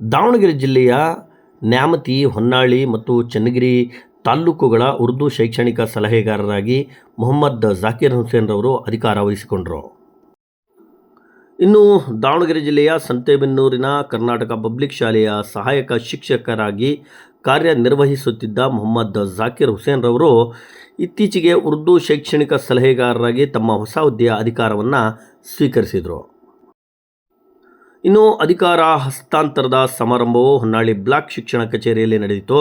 ದಾವಣಗೆರೆ ಜಿಲ್ಲೆಯ ನ್ಯಾಮತಿ, ಹೊನ್ನಾಳಿ ಮತ್ತು ಚನ್ನಗಿರಿ ತಾಲ್ಲೂಕುಗಳ ಉರ್ದು ಶೈಕ್ಷಣಿಕ ಸಲಹೆಗಾರರಾಗಿ ಮೊಹಮ್ಮದ್ ಜಾಕೀರ್ ಹುಸೇನ್ ರವರು ಅಧಿಕಾರ ವಹಿಸಿಕೊಂಡರು. ಇನ್ನು ದಾವಣಗೆರೆ ಜಿಲ್ಲೆಯ ಸಂತೇಬೆನ್ನೂರಿನ ಕರ್ನಾಟಕ ಪಬ್ಲಿಕ್ ಶಾಲೆಯ ಸಹಾಯಕ ಶಿಕ್ಷಕರಾಗಿ ಕಾರ್ಯನಿರ್ವಹಿಸುತ್ತಿದ್ದ ಮೊಹಮ್ಮದ್ ಜಾಕೀರ್ ಹುಸೇನ್ ರವರು ಇತ್ತೀಚೆಗೆ ಉರ್ದು ಶೈಕ್ಷಣಿಕ ಸಲಹೆಗಾರರಾಗಿ ತಮ್ಮ ಹೊಸ ಹುದ್ದೆಯ ಅಧಿಕಾರವನ್ನು ಸ್ವೀಕರಿಸಿದರು. ಇನ್ನು ಅಧಿಕಾರ ಹಸ್ತಾಂತರದ ಸಮಾರಂಭವು ಹೊನ್ನಾಳಿ ಬ್ಲಾಕ್ ಶಿಕ್ಷಣ ಕಚೇರಿಯಲ್ಲಿ ನಡೆಯಿತು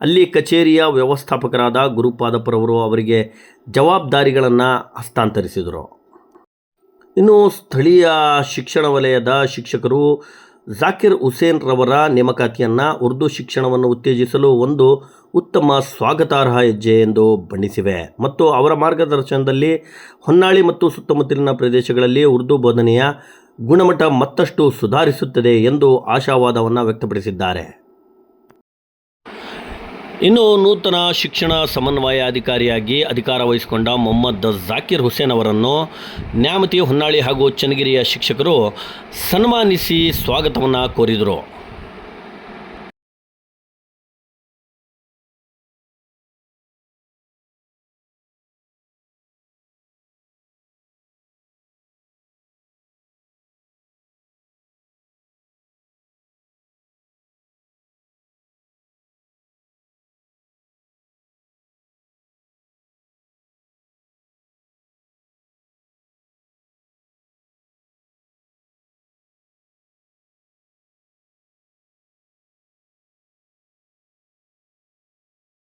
ಅಲ್ಲಿ ಕಚೇರಿಯ ವ್ಯವಸ್ಥಾಪಕರಾದ ಗುರುಪಾದಪ್ಪರವರು ಅವರಿಗೆ ಜವಾಬ್ದಾರಿಗಳನ್ನು ಹಸ್ತಾಂತರಿಸಿದರು. ಇನ್ನು ಸ್ಥಳೀಯ ಶಿಕ್ಷಣ ವಲಯದ ಶಿಕ್ಷಕರು ಜಾಕಿರ್ ಹುಸೇನ್ ರವರ ನೇಮಕಾತಿಯನ್ನು ಉರ್ದು ಶಿಕ್ಷಣವನ್ನು ಉತ್ತೇಜಿಸಲು ಒಂದು ಉತ್ತಮ ಸ್ವಾಗತಾರ್ಹ ಹೆಜ್ಜೆ ಎಂದು ಬಣ್ಣಿಸಿವೆ. ಮತ್ತು ಅವರ ಮಾರ್ಗದರ್ಶನದಲ್ಲಿ ಹೊನ್ನಾಳಿ ಮತ್ತು ಸುತ್ತಮುತ್ತಲಿನ ಪ್ರದೇಶಗಳಲ್ಲಿ ಉರ್ದು ಬೋಧನೆಯ ಗುಣಮಟ್ಟ ಮತ್ತಷ್ಟು ಸುಧಾರಿಸುತ್ತದೆ ಎಂದು ಆಶಾವಾದವನ್ನು ವ್ಯಕ್ತಪಡಿಸಿದ್ದಾರೆ. ಇನ್ನು ನೂತನ ಶಿಕ್ಷಣ ಸಮನ್ವಯ ಅಧಿಕಾರಿಯಾಗಿ ಅಧಿಕಾರ ವಹಿಸಿಕೊಂಡ ಮೊಹಮ್ಮದ್ ಜಾಕಿರ್ ಹುಸೇನ್ ಅವರನ್ನು ನ್ಯಾಮತಿ ಹೊನ್ನಾಳಿ ಹಾಗೂ ಚನ್ನಗಿರಿಯ ಶಿಕ್ಷಕರು ಸನ್ಮಾನಿಸಿ ಸ್ವಾಗತವನ್ನು ಕೋರಿದರು.